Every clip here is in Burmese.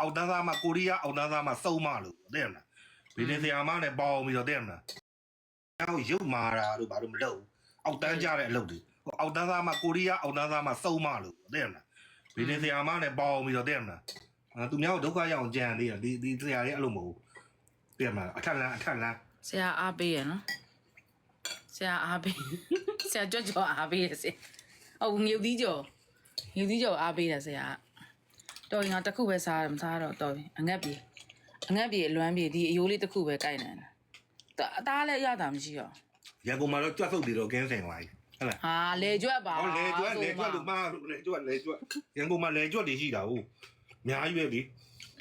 အောက်တန်းသားမှာကိုရီးယားအောက်တန်းသားမှာစုံမလို့သိရမလားဘီလင်းဆရာမနဲ့ပေါအောင်ပြီးတော့သိရမလားအောက်ရုပ်မာတာတို့ဘာလို့မလုပ်ဘူးအောက်တန်းကြတဲ့အလုပ်တွေဟိုအောက်တန်းသားမှာကိုရီးယားအောက်တန်းသားမှာစုံမလို့သိရမလားဘီလင်းဆရာမနဲ့ပေါအောင်ပြီးတော့သိရမလားအာသူများကိုဒုက္ခရောက်အောင်ကြံသေးတယ်ဒီဒီဆရာလေးအဲ့လိုမဟုတ်ဘူးသိရမလားအထက်လန်းအထက်လန်းဆရာအားပေးရနော်ဆရာအားပေးဆရာကြွကြော်အားပေးရဆရာဟုတ်ငြုပ်သီးကြော်ငြုပ်သီးကြော်အားပေးတယ်ဆရာ တော်ရင်ငါတစ်ခုပဲစားတယ်မစားတော့တော်ပြီအငတ်ပြေအငတ်ပြေအလွမ်းပြေဒီအယိုးလေးတစ်ခုပဲကြိုက်နေတာအသားလည်းရတာမရှိတော့ရန်ကုန်မှာတော့ကြွတ်ဆုပ်တွေတော့ကင်းစင်သွားပြီဟုတ်လားဟာလေကြွက်ပါဟောလေကြွတ်လေကြွတ်လို့မလေကြွတ်လေကြွတ်ရန်ကုန်မှာလေကြွတ်တွေရှိတာဟုတ်အများကြီးပဲလေ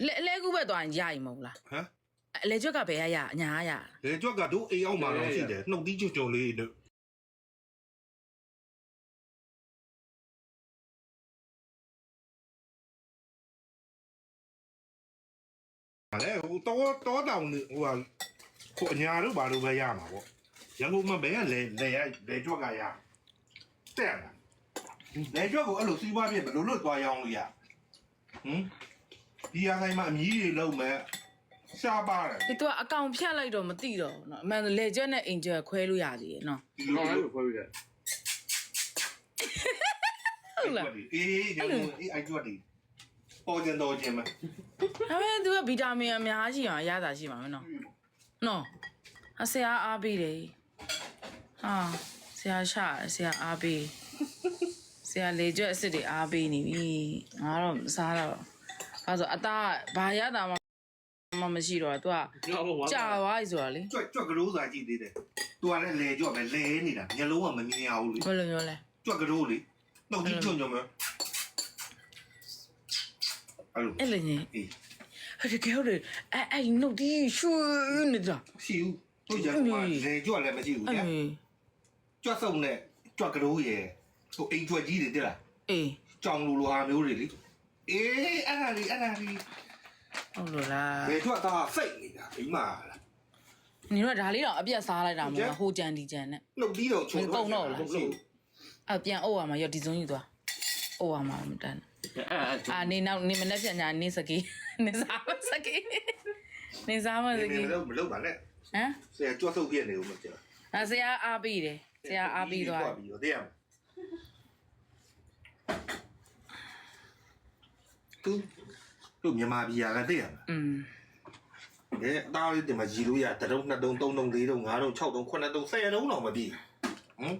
လဲလဲကူပဲသွားရင်ရရင်မဟုတ်လားဟမ်အလေကြွက်ကဘယ်ရရအညာရလေကြွတ်ကတို့အိမ်အောင်မှာတော့ရှိတယ်နှုတ်သီးကြွကြွလေးတို့ လေဟိုတော့တော့တောင်ဟိုဟာကိုအညာတို့ဘာလို့ပဲရမှာပေါ့ရန်ကုန်မှာဘယ်ကလေလေရလေကြွက်ကရတဲ့လားလေကြွက်ကိုအဲ့လိုစီးပွားပြဘယ်လိုလုပ်သွားရောင်းလို့ရဟမ်ဒီအတိုင်းမှာအမြည်တွေလုံးမဲ့ရှားပါတယ်ဒီတော့အကောင်ဖြတ်လိုက်တော့မသိတော့ဘူးနော်အမှန်ဆိုလေကြွက်နဲ့အင်ဂျယ်ခွဲလို့ရသေးရဲ့နော်ဒီလိုကောင်းလိုလို့ခွဲပြီးတယ်ဟုတ်လားအေးကျွန်တော်အေးအိုက်ကြွတ်ဒီ ပေါ်ကျင်တော့ကျင်မဒါပေမဲ့သူကဗီတာမင်အများကြီးအောင်ရတာရှိမှာမနော်နော်အဆရာအားပေးတယ်ဟာဆရာရှာဆရာအားပေးဆရာလေကြွက်အစ်စ်တွေအားပေးနေပြီငါတော့မစားတော့ဘာလို့အသားဘာရတာမှမမရှိတော့သူကကျွန်တော်ဘာကြာသွားပြီဆိုတာလေကြွတ်ကြွတ်ကလေးစာကြည့်သေးတယ်သူကလည်းလေကြွတ်ပဲလဲနေတာမျက်လုံးကမမြင်ရဘူးလေဘယ်လိုမျိုးလဲကြွက်ကလေးလေတော့ဒီကြွညမအဲ့လို အဲ့လေကြီးအေးဟဲ့တကယ်ဟုတ်တယ်အဲ့အဲ့နှုတ်ဒီရွှေနေတာရှိဦးသူရကမှလေကြွလည်းမရှိဘူးအေးကြာကြွတ်စုံနဲ့ကြွက်ကလေးရဲ့ဟိုအိမ်ကြွက်ကြီးတွေတက်လားအေးကြောင်လိုလိုဟာမျိုးတွေလေအေးအဲ့ဒါလေးအဲ့ဒါလေးဟုတ်လို့လားလေကြွက်သားစိတ်နေတာအိမ်မှာလားညီတို့ကဒါလေးတော့အပြတ်စားလိုက်တာမဟုတ်လားဟိုကြံဒီကြံနဲ့နှုတ်ပြီးတော့ချုံမကုန်တော့လားရှိဘူးအပြန်အုပ်ရမှာရောဒီစုံယူသွားအုပ်ရမှာမတန် အဲ့အဲ့အာနေနောက်နေမနေ့ပြန်ညာနေစကေးနေစားမစကေးနေစားမစမကေးလုပ်မလုပ်ပါနဲ့ဟမ်ဆရာကြွတ်ဆုပ်ပြနေဦးမကြာအဆရာအားပေးတယ်ဆရာအားပေးသွားပြီးတော့တရားသူတို့မြန်မာပြည်ကလည်းသိရမှာอืมအဲအသားလေးတင်မကြည့်လို့ရတတုံးနှစ်တုံးသုံးတုံးလေးတုံးငါးတုံး၆တုံးခုနှစ်တုံးဆယ်တုံးတော့မပြည့်ဟမ်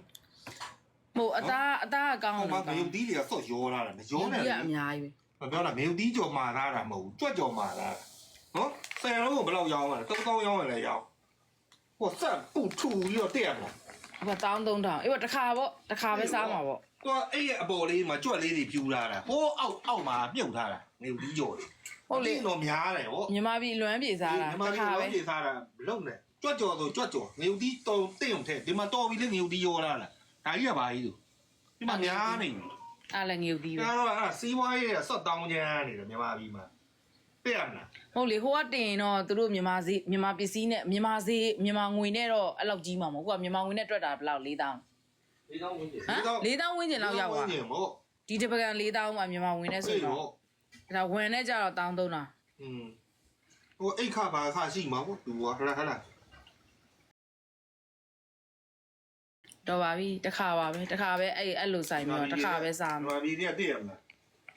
ဟိုအသားအသားအကောင်းဟောတော့မမေတီးတွေကဆော့ရောလာတာမရောနဲ့ဒီလေကအများကြီးမပြောတာမေတီးကြော်မာလာတာမဟုတ်ဘူးကြွက်ကြော်မာလာတာနော်ဆယ်တုံးကိုဘယ်လောက်ရောင်းလဲသုံးတောင်းရောင်းရလဲရောင်းဟိုဆက်ပူထူပြီးတော့တဲ့ရမှာပဲဟိုတောင်းသုံးတောင်းအေးပေါ့တစ်ခါပေါ့တစ်ခါပဲစားမှာပေါ့သူကအဲ့ရဲ့အပေါ်လေးမှာကြွက်လေးတွေဖြူလာတာဟိုးအောက်အောက်မှာမြုပ်ထားတာမေတီးကြော်ဟုတ်လေတော့များတယ်ဟောမြန်မာပြည်လွမ်းပြေစားတာဒီမှာတစ်ခါခါပဲပဲပြေးစားတာလုံနဲ့ကြွတ်ကြော်ဆိုကြွတ်ကြော်ငရုတ်တီးတော်တင့်ုံထဲဒီမှာတော်ပြီလေငရုတ်တီးရောလာလား ဒါကြီးကဘာကြီးသူဒီမှာများနေပြီအားလည်းငြုပ်ပြီးပဲဒါတော့အဲ့စီးပွားရေးကစော့တောင်းချမ်းနေတယ်မြန်မာပြည်မှာပြရမလားဟုတ်လေဟိုကတင်ရင်တော့သူတို့မြန်မာစီမြန်မာပစ္စည်းနဲ့မြန်မာစီမြန်မာငွေနဲ့တော့အဲ့လောက်ကြီးမှာမဟုတ်ဘူးကမြန်မာငွေနဲ့တွက်တာဘယ်လောက်၄တောင်းဒီတော့ဝင်ကြည့်ဟမ်၄တောင်းဝန်းကျင်လောက်ရောက်သွားနေမို့ဒီတပကံ၄တောင်းမှာမြန်မာငွေနဲ့ဆိုစိတ်တော့ရောဒါဝင်နဲ့ကြတော့တောင်းသုံးတာอืมဟိုအိတ်ခါပါခါရှိမှာပေါ့သူကဟလာဟလာ တော့ပါပြီတစ်ခါပါပဲတစ်ခါပဲအဲ့အဲ့လိုဆိုင်ပြီးတော့တစ်ခါပဲစားမှာမြန်မာပြည်ကတည့်ရမလား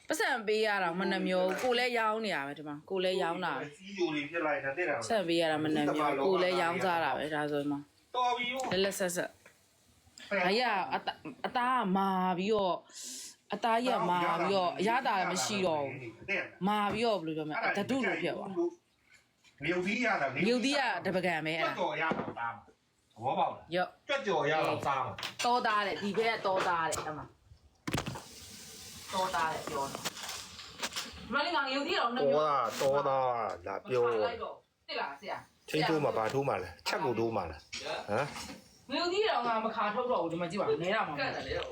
ပတ်စံပေးရတာမနှမျိုးကိုလည်းရောင်းနေရပဲဒီမှာကိုလည်းရောင်းတာပဲစီးယိုတွေဖြစ်လိုက်တာတည့်တာဆက်ပေးရတာမနှမျိုးကိုလည်းရောင်းစားတာပဲဒါဆိုရင်မတော်ပြီရောလက်လက်ဆက်ဆက်အရာအတအသားမာပြီးတော့အသားရက်မာပြီးတော့အရသာလည်းမရှိတော့ဘူးတည့်ရမာပြီးတော့ဘယ်လိုပြောမလဲတတုလိုဖြစ်သွားမြုပ်သီးရတာမြုပ်သီးကတပကံပဲကြွအဲ့တ်ဒါကြော်ရတာသားမှာသ ဘောပေါက်လားရော့ကြွတ်ကြော်ရတော့သားမှာတောသားတဲ့ဒီဘက်ကတောသားတဲ့အဲ့မှာတောသားတဲ့ပြောတယ်မလေးကောင်ရုပ်သီးတော့နှစ်မျိုးတော်တာလာပြောလိုက်တော့တိလားဆရာချင်းတိုးမှာဘာထိုးမှာလဲချက်ကိုတိုးမှာလားဟမ်ရုပ်သီးတော့ငါမခါထုတ်တော့ဘူးဒီမှာကြည့်ပါနဲတာမှာကတ်တယ်လေတော့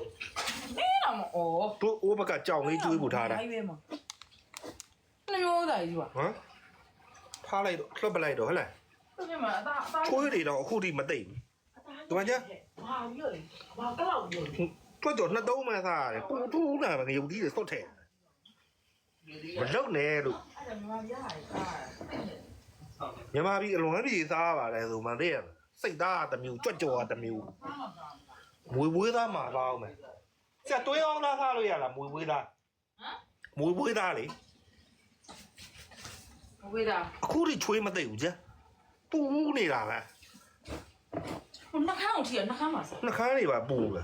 နဲတာမှာဩတို့အိုးဘက်ကကြောင်လေးကျွေးပူထားတာပဲမှာနှစ်မျိုးသားကြီးပါဟမ်ဖားလိုက်တော့လှုပ်ပလိုက်တော့ဟဲ့လား သူကမှအသားအသားချွေးတွေတော့အခုထိမသိဘူးဒီမှာကျဘာပြီးတော့လေဘာကလောက်ပြီးတော့တွတ်ကြော်နှစ်သုံးမှစားရတယ်ပူထူးလာပဲငရုတ်သီးတွေစွတ်ထဲမလုံနဲ့လို့အဲ့ဒါမြန်မာပြည်ဟာကားမြန်မာပြည်အလွန်ပြည်စားပါလေဆိုမှသိရမလားစိတ်သားတစ်မျိုးကြွက်ကြော်တစ်မျိုးမွေဝေးသားမှာစားအောင်မယ်ဆရာတွင်းအောင်သားစားလို့ရလားမွေဝေးသားဟမ်မွေဝေးသားလေဝေးတာအခုထိချွေးမသိဘူးကြာ ပူနေတာပဲဟိုနှခမ်းအောင်ထီရနှခမ်းပါစားနှခမ်းတွေပါပူပဲ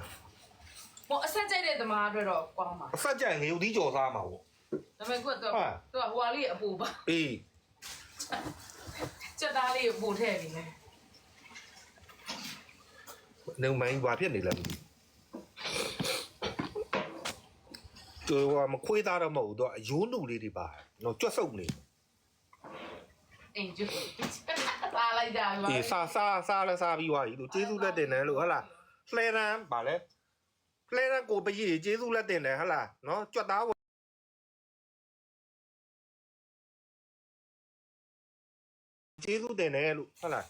ဟိုအဆက်ကြိုက်တဲ့သမားအတွက်တော့ကောင်းပါအဆက်ကြိုင်ငရုတ်သီးကြော်စားမှာပေါ့ ဒါပေမဲ့ကိုကတော့ဟာသူကဟိုဟာလေးအပူပါအေးစက်သားလေးကိုပို့ထည့်နေတယ်နေမိုင်းဘာဖြစ်နေလဲမသိဘူးကျော်ကမခွေးသားတော့မဟုတ်ဘူးတော့အယိုးနုလေးတွေပါတော့ကြွက်စုပ်နေ အင်ဂျူ ပါလိုက်ကြပါအေးစားစားစားလဲစားပြီးသွားပြီလို့ကျေးဇူးလက်တင်တယ်လို့ဟုတ်လားလှဲရန်ဗာလဲလှဲရန်ကိုပကြီးကျေးဇူးလက်တင်တယ်ဟုတ်လားနော်ကြွက်သားကျေးဇူးတင်တယ်လို့ဟုတ်လား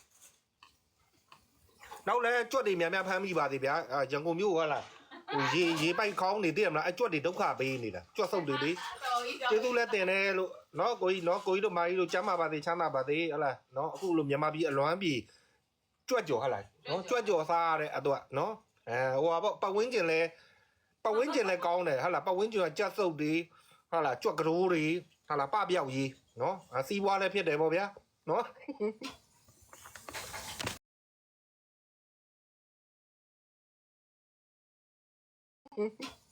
နောက်လဲကြွက်တွေများများဖမ်းမိပါသေးဗျာအာရန်ကုန်မြို့ဟုတ်လား ဟိုရေရေပိုက်ခေါင်းနေတည်ရမလားအကြွက်တွေဒုက္ခပေးနေတာကြွက်ဆုပ်တွေလေကျေးဇူးလည်းတင်တယ်လို့နော်ကိုကြီးနော်ကိုကြီးတို့မာကြီးတို့ကျမ်းမာပါသေးချမ်းသာပါသေးဟုတ်လားနော်အခုလိုမြန်မာပြည်အလွမ်းပြည်ကြွက်ကြော်ဟုတ်လားနော်ကြွက်ကြော်စားရတဲ့အတော့နော်အဲဟိုဟာပေါ့ပတ်ဝန်းကျင်လဲပတ်ဝန်းကျင်လဲကောင်းတယ်ဟုတ်လားပတ်ဝန်းကျင်ကကြက်ဆုပ်တွေဟုတ်လားကြွက်ကရိုးတွေဟုတ်လားပပြောက်ကြီးနော်စီးပွားလည်းဖြစ်တယ်ပေါ့ဗျာနော် Mm-hmm.